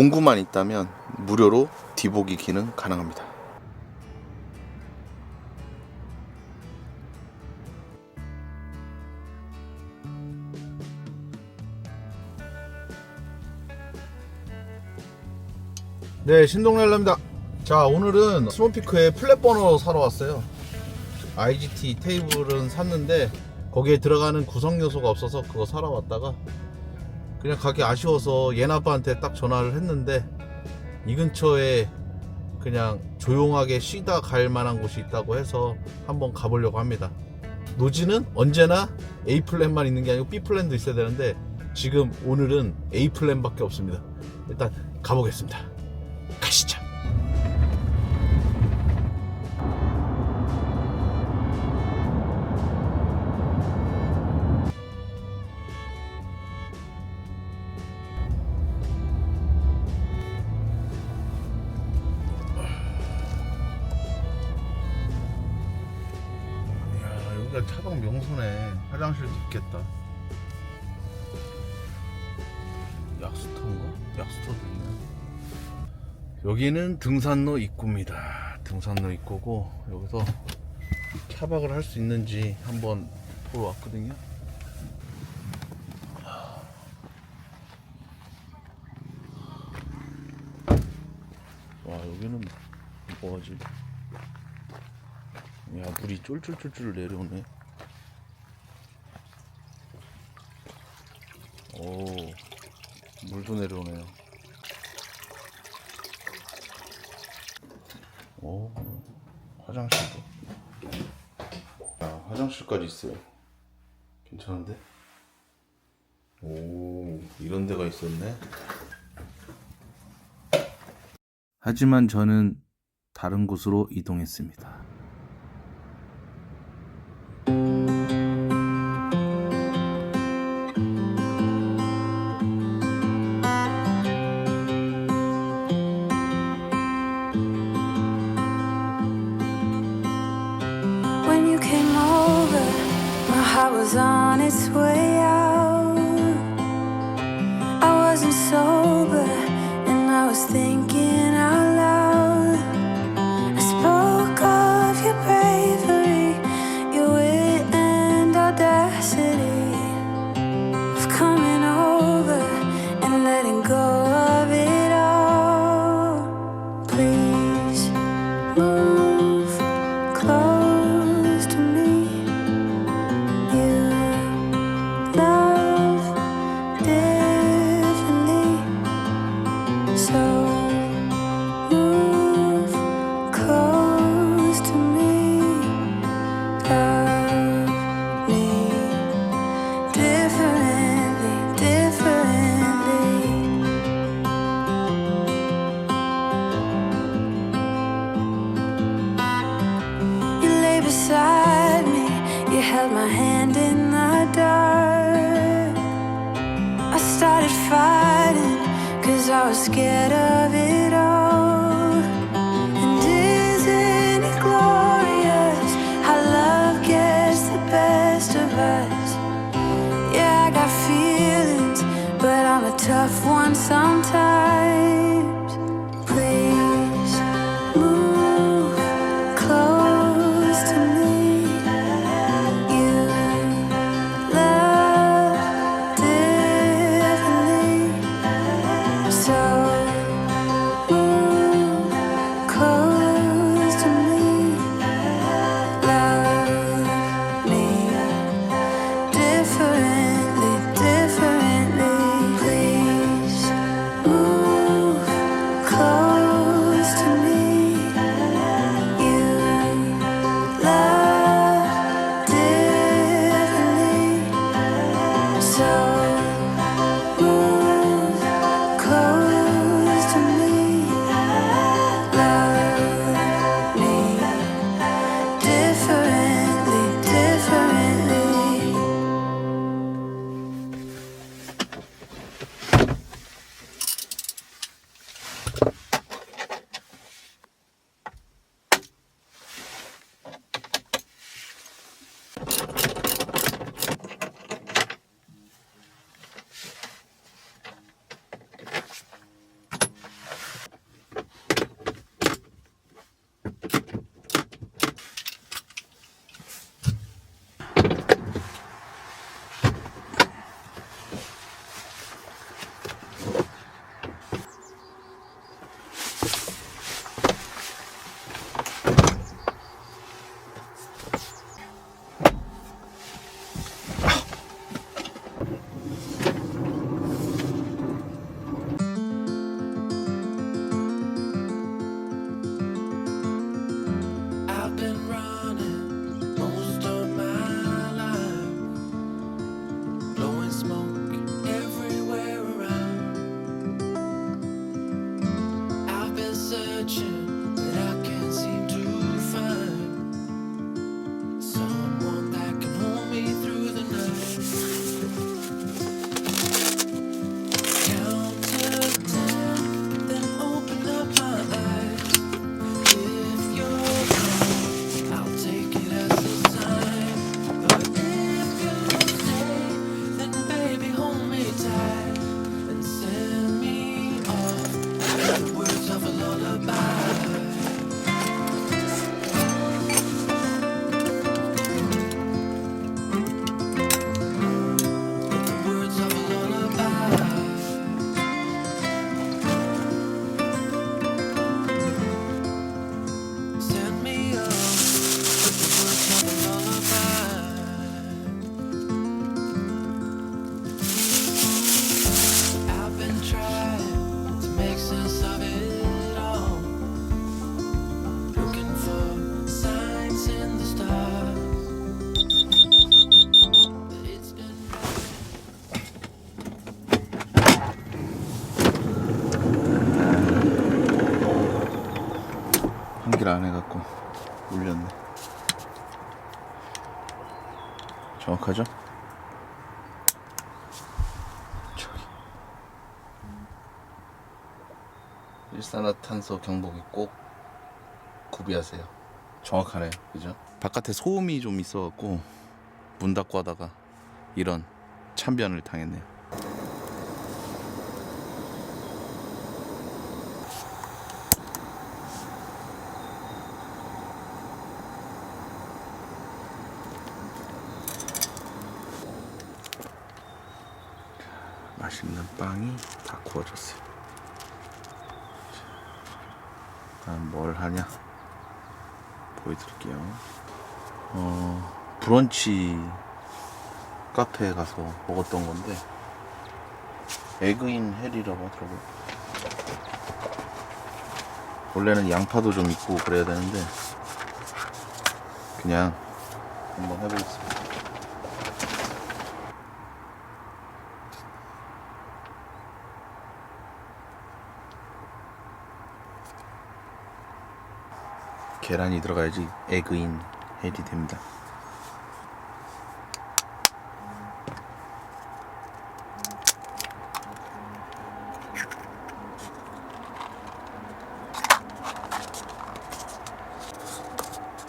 공구만 있다면 무료로 디보기 기능 가능합니다. 네, 신동렐라입니다. 자, 오늘은 스노피크의 플랫버너 사러 왔어요. IGT 테이블은 샀는데 거기에 들어가는 구성 요소가 없어서 그거 사러 왔다가 그냥 가기 아쉬워서 얘네 아빠한테 딱 전화를 했는데 이 근처에 그냥 조용하게 쉬다 갈 만한 곳이 있다고 해서 한번 가보려고 합니다. 노지는 언제나 A 플랜만 있는 게 아니고 B 플랜도 있어야 되는데 지금 오늘은 A 플랜밖에 없습니다. 일단 가보겠습니다. 여기가 차박 명소네. 화장실도 있겠다. 약수터인가? 약수터도 있네. 여기는 등산로 입구입니다. 등산로 입구고 여기서 차박을 할 수 있는지 한번 보러 왔거든요. 와 여기는 뭐하지 야 물이 쫄쫄쫄쫄 내려오네. 오 물도 내려오네요. 오 화장실도. 아 화장실까지 있어요. 괜찮은데? 오 이런 데가 있었네? 하지만 저는 다른 곳으로 이동했습니다. get up. 안 해갖고 울렸네. 정확하죠? 저기. 일산화탄소 경보기 꼭 구비하세요. 정확하네요. 그죠? 바깥에 소음이 좀 있어갖고 문 닫고 하다가 이런 참변을 당했네요. 맛있는 빵이 다 구워졌어요. 다음 뭘 하냐 보여드릴게요. 어 브런치 카페에 가서 먹었던 건데 에그인 헬이라고 하더라고요. 원래는 양파도 좀 있고 그래야 되는데 그냥 한번 해보겠습니다. 계란이 들어가야지 에그인 헬이 됩니다.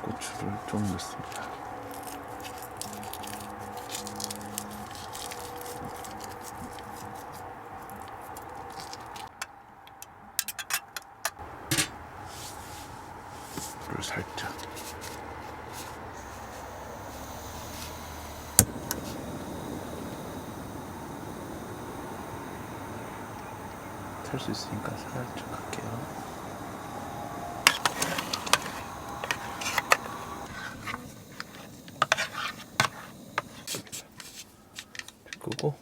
고추를 좀 넣습니다. 불을 살짝 탈 수 있으니까 살짝 할게요. 끄고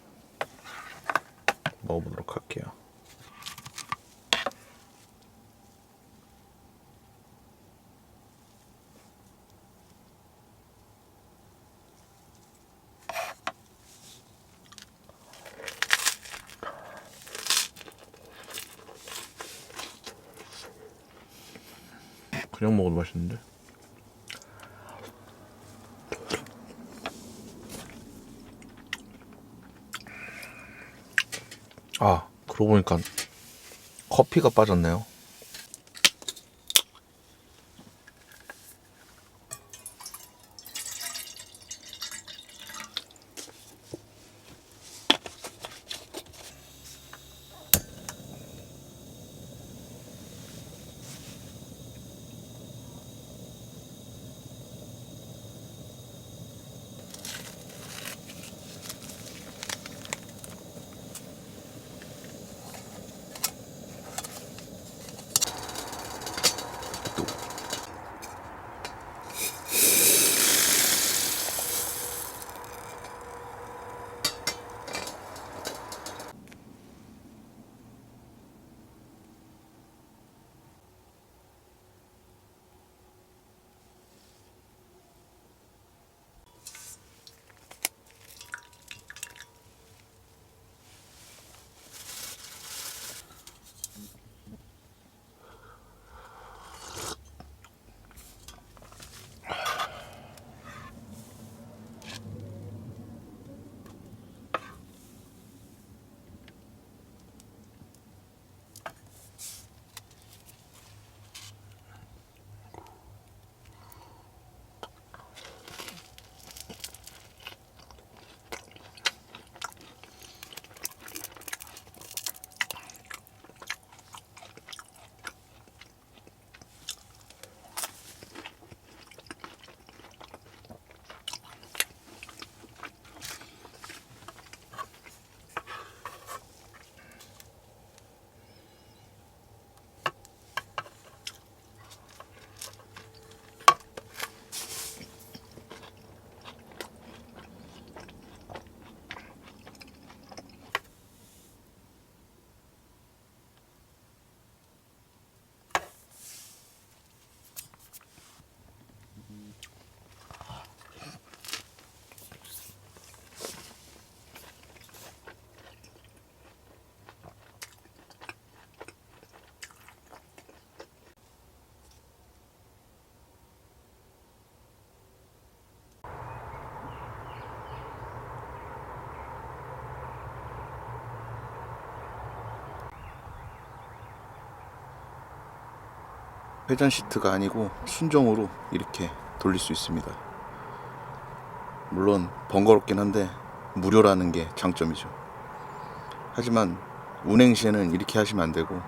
먹어보도록 할게요. 그냥 먹어도 맛있는데? 아, 그러고 보니까 커피가 빠졌네요. 회전 시트가 아니고 순정으로 이렇게 돌릴 수 있습니다. 물론 번거롭긴 한데 무료라는 게 장점이죠. 하지만 운행 시에는 이렇게 하시면 안 되고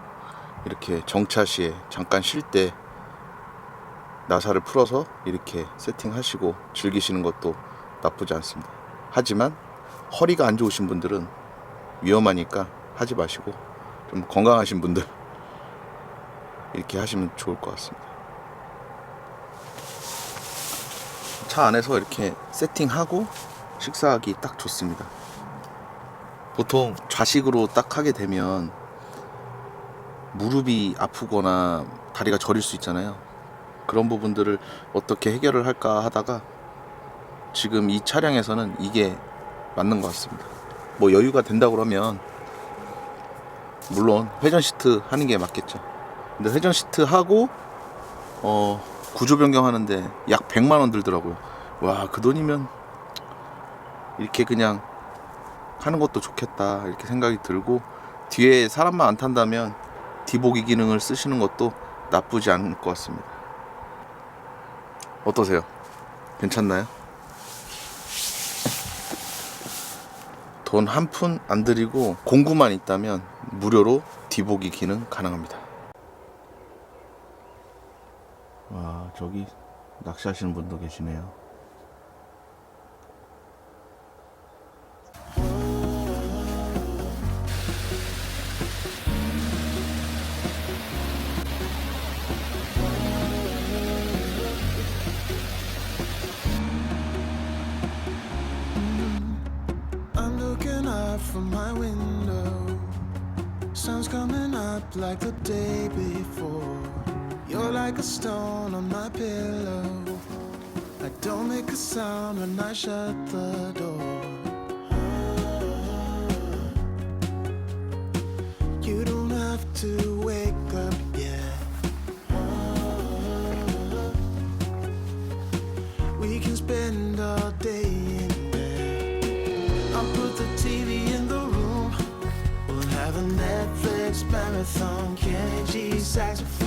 이렇게 정차 시에 잠깐 쉴 때 나사를 풀어서 이렇게 세팅하시고 즐기시는 것도 나쁘지 않습니다. 하지만 허리가 안 좋으신 분들은 위험하니까 하지 마시고 좀 건강하신 분들 이렇게 하시면 좋을 것 같습니다. 차 안에서 이렇게 세팅하고 식사하기 딱 좋습니다. 보통 좌식으로 딱 하게 되면 무릎이 아프거나 다리가 저릴 수 있잖아요. 그런 부분들을 어떻게 해결을 할까 하다가 지금 이 차량에서는 이게 맞는 것 같습니다. 뭐 여유가 된다 그러면 물론 회전 시트 하는 게 맞겠죠. 근데 회전 시트 하고 어 구조 변경하는데 약 100만 원 들더라고요. 와 그 돈이면 이렇게 그냥 하는 것도 좋겠다 이렇게 생각이 들고 뒤에 사람만 안 탄다면 디보기 기능을 쓰시는 것도 나쁘지 않을 것 같습니다. 어떠세요? 괜찮나요? 돈 한 푼 안 들이고 공구만 있다면 무료로 디보기 기능 가능합니다. 와 저기 낚시하시는 분도 계시네요. You're like a stone on my pillow. I don't make a sound when I shut the door. You don't have to wake up yet. We can spend all day in bed. I'll put the TV in the room. We'll have a Netflix marathon. Kenny G saxophone.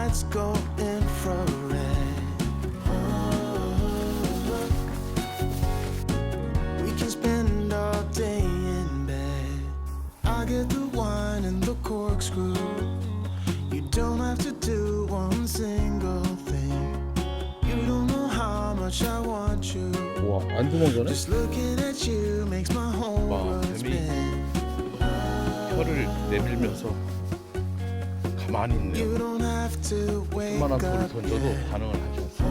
lights, go infrared. We can spend all day in bed. I get the wine and the corkscrew. You don't have to do one single thing. You don't know how much I want you. 와, 안 도망가네? Just looking at you makes my whole Wow, world 뱀이- spin. 혀를 내밀면서 가만히 있네요. You don't have to wake 수많은 up 돌을 던져도 yet. 반응을 하지 않습니다.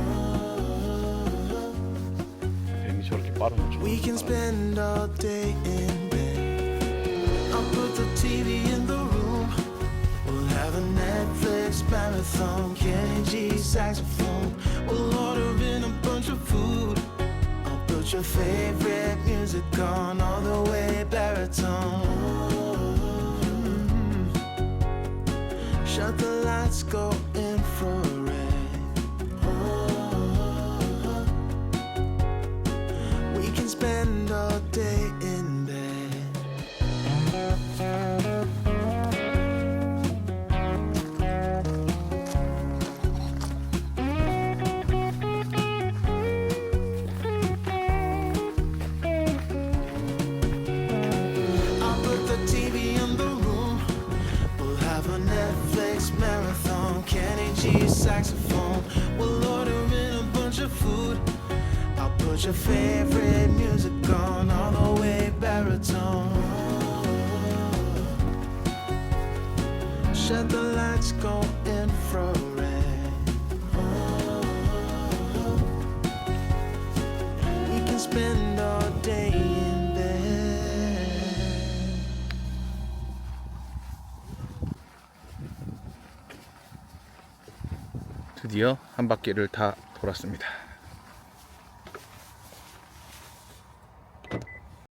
뱀이 저렇게 빠른 거 처음 We can 알았네. spend all day in bed. I'll put the TV in the room. We'll have a Netflix marathon. Kenny G saxophone. We'll order in a bunch of food. I'll put your favorite music on all the way baritone. let the lights go in front. 드디어 한 바퀴를 다 돌았습니다.